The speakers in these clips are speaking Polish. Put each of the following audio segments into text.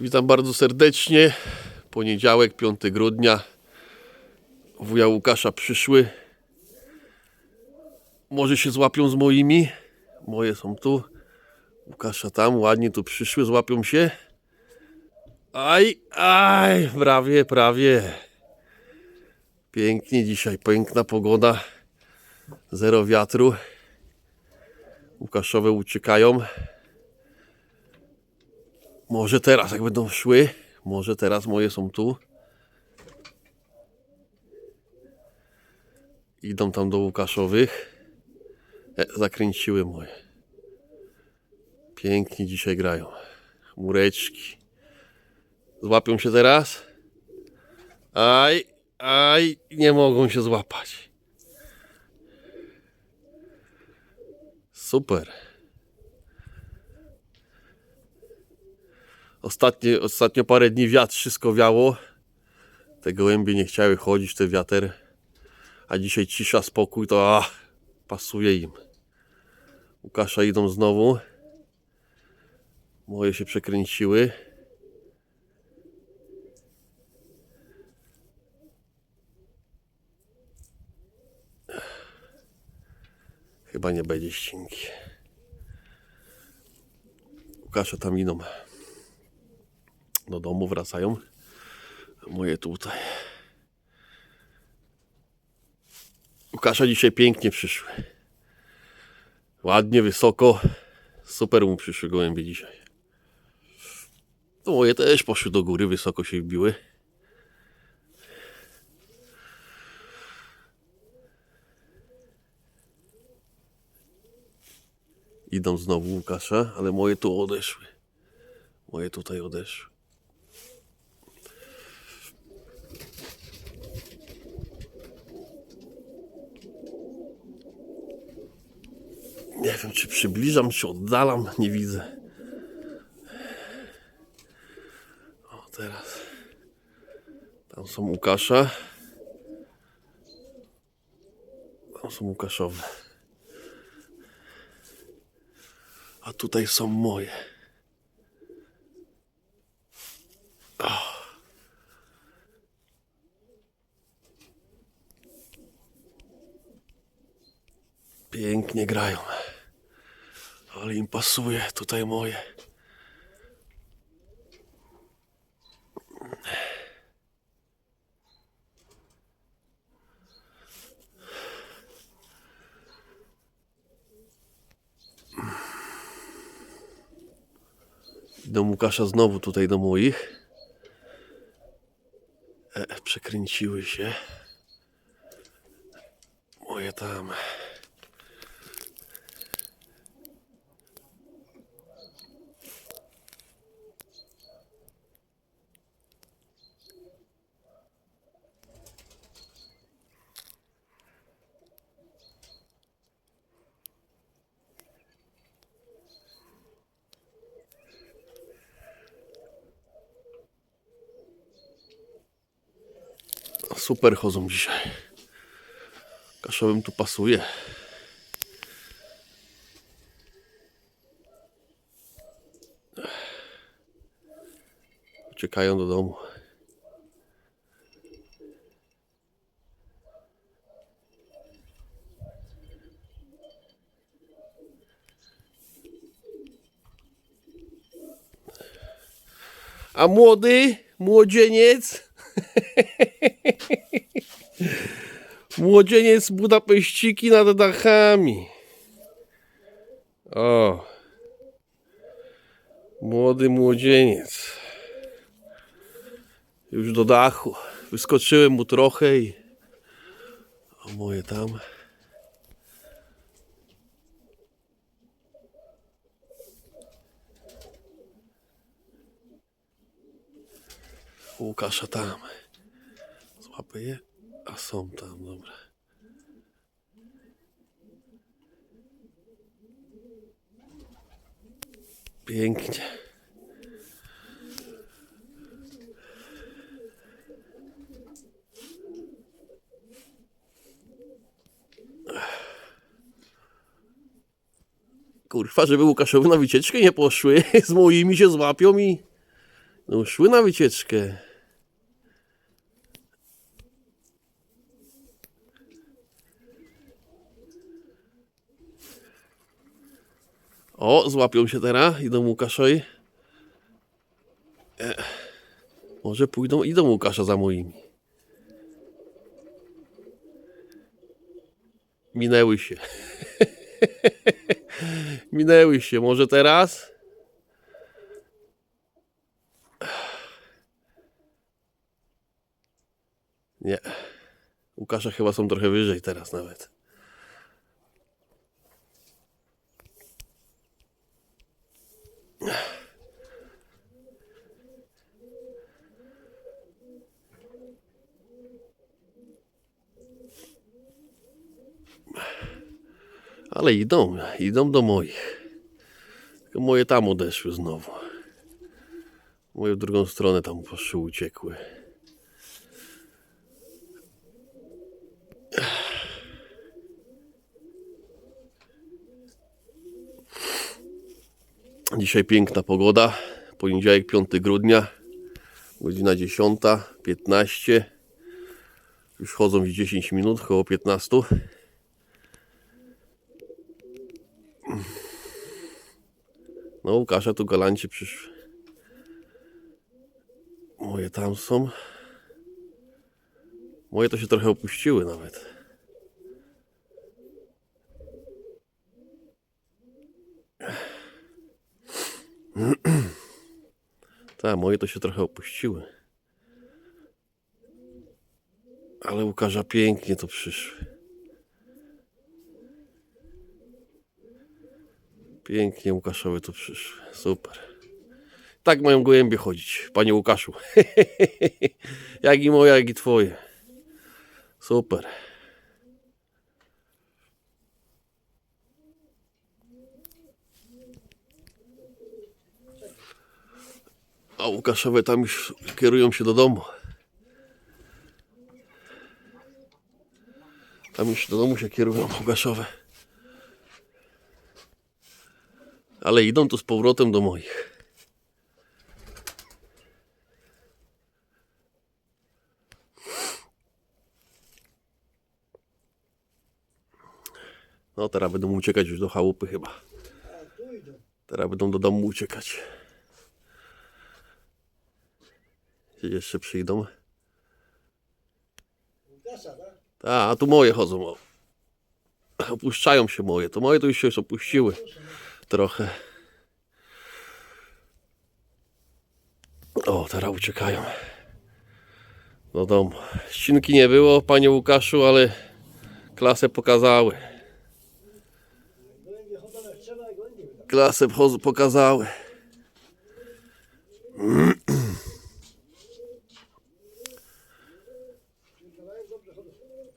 Witam bardzo serdecznie. Poniedziałek, 5 grudnia. Wuja Łukasza przyszły. Może się złapią z moimi. Moje są tu. Łukasza tam, ładnie tu przyszły, złapią się. Aj, aj, prawie, prawie. Pięknie dzisiaj, piękna pogoda. Zero wiatru. Łukaszowe uciekają. Może teraz, jak będą szły. Może teraz moje są tu. Idą tam do Łukaszowych. E, zakręciły moje. Pięknie dzisiaj grają. Chmureczki. Złapią się teraz? Aj, aj, nie mogą się złapać. Super. Ostatnie, ostatnio parę dni wiatr wszystko wiało. Te gołębie nie chciały chodzić w ten wiater. A dzisiaj cisza, spokój, to a, pasuje im. Łukasza idą znowu. Moje się przekręciły. Chyba nie będzie ścinki. Łukasze tam idą do domu wracają. Moje tutaj. Łukasza dzisiaj pięknie przyszły. Ładnie, wysoko. Super mu przyszły gołębie dzisiaj. To moje też poszły do góry, wysoko się wbiły. Idą znowu Łukasza, ale moje tu odeszły. Moje tutaj odeszły. Nie wiem, czy przybliżam, czy oddalam, nie widzę. O, teraz. Tam są Łukasza. Tam są Łukaszowe. A tutaj są moje. O. Pięknie grają. Ale im pasuje tutaj moje. Do Łukasza znowu tutaj do moich. E, przekręciły się. Moje tam. Super chodzą dzisiaj. Kaszowym tu pasuje. Uciekają do domu. A młody, młodzieniec, Młodzieniec Budapeściki nad dachami. O. Młody młodzieniec. Już do dachu. Wyskoczyłem mu trochę i... O moje tam. Łukasza tam. Złapę je. A są tam, dobra. Pięknie. Kurwa, żeby Łukaszowi na wycieczkę nie poszły, z moimi się złapią i, No szły na wycieczkę. O, złapią się teraz, idą Łukaszowi. E, może pójdą, idą Łukasza za moimi. Minęły się. Minęły się. Może teraz? Nie. Łukasza chyba są trochę wyżej teraz nawet. Ale idą, idą do moich. Tylko moje tam odeszły znowu. Moje w drugą stronę tam poszły, uciekły. Dzisiaj piękna pogoda. Poniedziałek 5 grudnia. Godzina 10.15. Już chodzą już 10 minut, około 15. No, Łukasza tu galanci przyszły. Moje tam są. Moje to się trochę opuściły nawet. Tak, moje to się trochę opuściły. Ale Łukasza pięknie to przyszły. Pięknie Łukaszowy tu przyszły. Super. Tak mają gołębie chodzić, panie Łukaszu. jak i moje, jak i twoje. Super. A Łukaszowe tam już kierują się do domu. Tam już do domu się kierują Łukaszowe. Ale idą tu z powrotem do moich. No teraz będą uciekać już do chałupy chyba. Teraz będą do domu uciekać. Jeszcze przyjdą. A, a tu moje chodzą. Opuszczają się moje. To moje to już się opuściły. Trochę. O, teraz uciekają. Do domu. Ścinki nie było, panie Łukaszu, ale klasę pokazały. Klasę po- pokazały.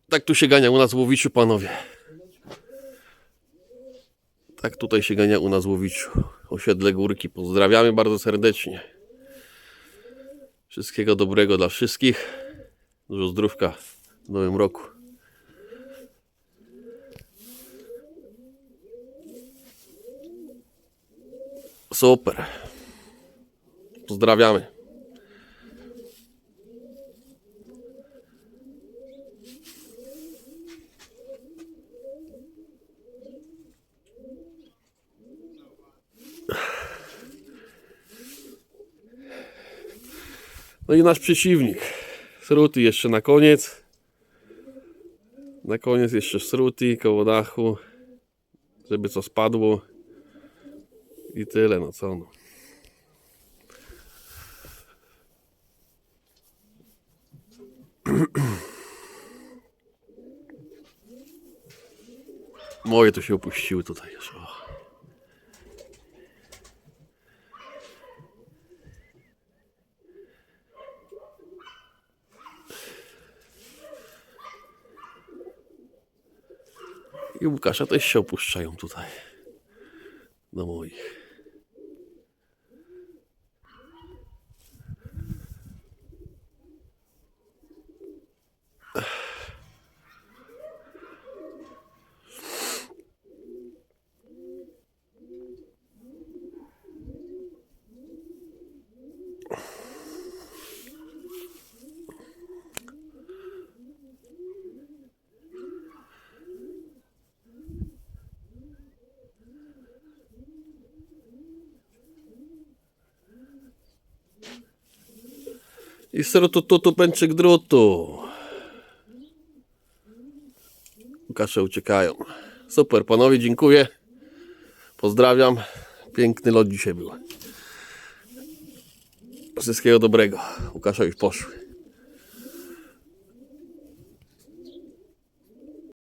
Tak tu się gania u nas w Łowiczu, panowie. Tak tutaj się gania u nas w Łowiczu. Osiedle Górki. Pozdrawiamy bardzo serdecznie. Wszystkiego dobrego dla wszystkich. Dużo zdrówka w nowym roku. Super. Pozdrawiamy. No i nasz przeciwnik. Sruty jeszcze na koniec. Na koniec jeszcze sruty koło dachu. Żeby co spadło. I tyle, no co no. Moje to się opuściły tutaj już. I Łukasza też się opuszczają tutaj. Do moich. I srutututu pęczyk drutu. Łukasze uciekają. Super, panowie, dziękuję. Pozdrawiam. Piękny lot dzisiaj był. Wszystkiego dobrego. Łukasza już poszły.